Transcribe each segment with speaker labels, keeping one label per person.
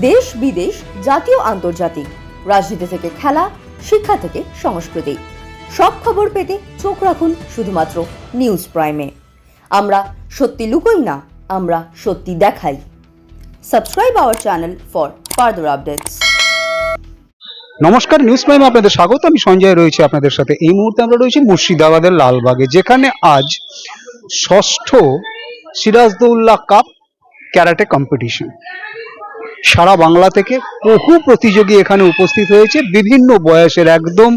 Speaker 1: দেশ বিদেশ, জাতীয়, আন্তর্জাতিক। রাজনীতি থেকে খেলা, শিক্ষা থেকে সংস্কৃতি। সব খবর পেতে চোখ রাখুন শুধুমাত্র নিউজ প্রাইমে। আমরা সত্যি লুকোই না, আমরা সত্যি দেখাই। Subscribe our channel for further updates.
Speaker 2: নমস্কার, নিউজ প্রাইমে আপনাদের স্বাগত। আমি সঞ্জয় রয়েছে আপনাদের সাথে। এই মুহূর্তে আমরা রয়েছি মুর্শিদাবাদের লালবাগে, যেখানে আজ ষষ্ঠ সিরাজদৌল্লা কাপ ক্যারাটে কম্পিটিশন। সারা বাংলা থেকে বহু প্রতিযোগী এখানে উপস্থিত হয়েছে, বিভিন্ন বয়সের একদম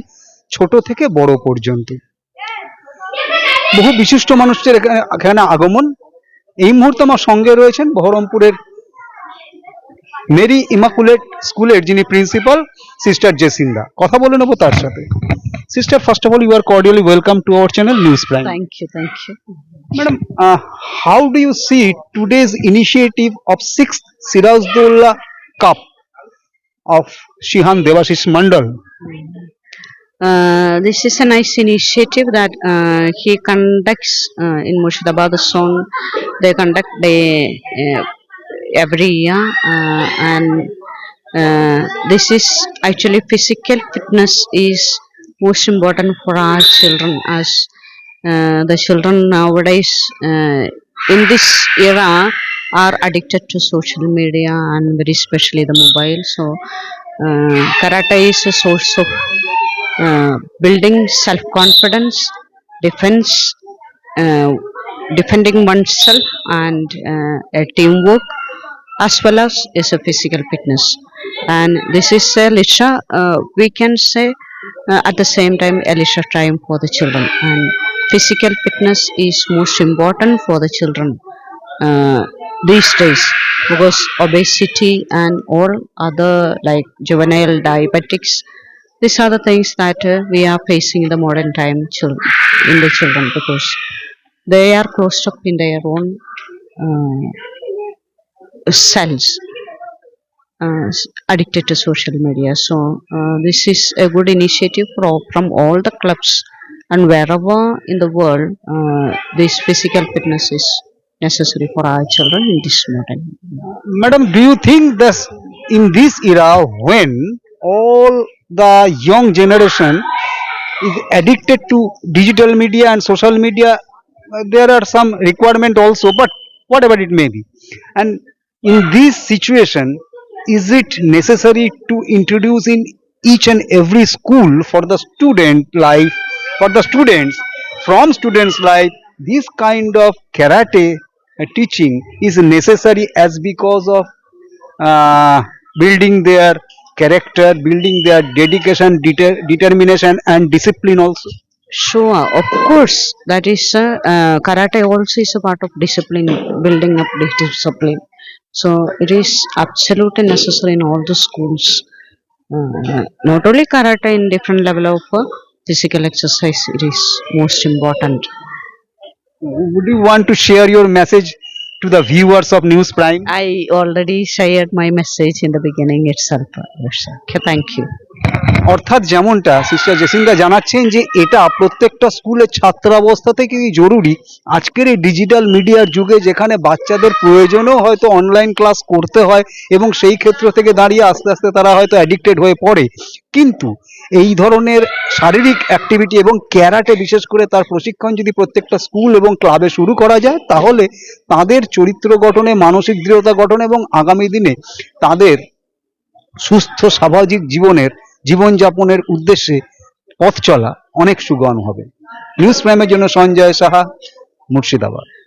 Speaker 2: ছোট থেকে বড় পর্যন্ত। বহু বিশিষ্ট মানুষদের এখানে আগমন। এই মুহূর্তে আমার সঙ্গে রয়েছেন বহরমপুরের মেরি ইমাকুলেট স্কুলের যিনি প্রিন্সিপাল, সিস্টার জেসিন্দা। কথা বলে নেব তার সাথে। Sister, first of all, you are cordially welcome to our channel news prime.
Speaker 3: Thank you thank you.
Speaker 2: Madam, uh, how do you see today's initiative of sixth Sirajdollah Cup of Shihan Devashish Mandal?
Speaker 3: Uh, this is a nice initiative that uh, he conducts uh, in Murshidabad zone. They conduct they, uh, every year, uh, and uh, this is actually physical fitness is most important for our children as the children nowadays uh, in this era are addicted to social media and very especially the mobile. So uh, karate is a source of uh, building self confidence defense uh, defending oneself and uh, a teamwork as well as is a physical fitness. And this is a uh, we can say uh, at the same time a time for the children. And physical fitness is most important for the children. Uh, these days because obesity and all other like juvenile diabetics these are the things that uh, we are facing in the modern time children in the children because they are closed up in their own uh, cells uh, addicted to social media. So uh, this is a good initiative for, from all the clubs and wherever in the world uh, this physical fitness is necessary for our children in this modern
Speaker 2: Madam, do you think that in this era when all the young generation is addicted to digital media and social media, uh, there are some requirement also, but whatever it may be. And in this situation, is it necessary to introduce in each and every school for the student life, for the students, from students life, this kind of karate uh, teaching is necessary as because of uh, building their character, building their dedication, deter- determination, and discipline also.
Speaker 3: Sure, of course. That is, uh, uh, karate also is a part of discipline, building up discipline. So it is absolutely necessary in all the schools. Uh, not only karate in different level of uh, physical exercise, it is most important.
Speaker 2: Would you want to share your message to the viewers of News Prime?
Speaker 3: I already shared my message in the beginning itself. Okay, thank you.
Speaker 2: অর্থাৎ যেমনটা sister জেসিঙ্গা জানাচ্ছেন যে এটা প্রত্যেকটা স্কুলের ছাত্রাবস্থা থেকেই জরুরি? আজকের এই ডিজিটাল মিডিয়ার যুগে যেখানে বাচ্চাদের প্রয়োজনেও হয়তো অনলাইন ক্লাস করতে হয় এবং সেই ক্ষেত্র থেকে দাঁড়িয়ে আস্তে আস্তে তারা হয়তো অ্যাডিক্টেড হয়ে পড়ে। কিন্তু এই ধরনের শারীরিক অ্যাক্টিভিটি এবং ক্যারাটে বিশেষ করে তার প্রশিক্ষণ যদি প্রত্যেকটা স্কুল এবং ক্লাবে শুরু করা যায়, তাহলে তাদের চরিত্র গঠনে, মানসিক দৃঢ়তা গঠন এবং আগামী দিনে তাদের সুস্থ স্বাভাবিক জীবনের জীবনযাপনের উদ্দেশ্যে পথ চলা অনেক সুগম হবে। নিউজ প্রাইমের জন্য সঞ্জয় সাহা মুর্শিদাবাদ।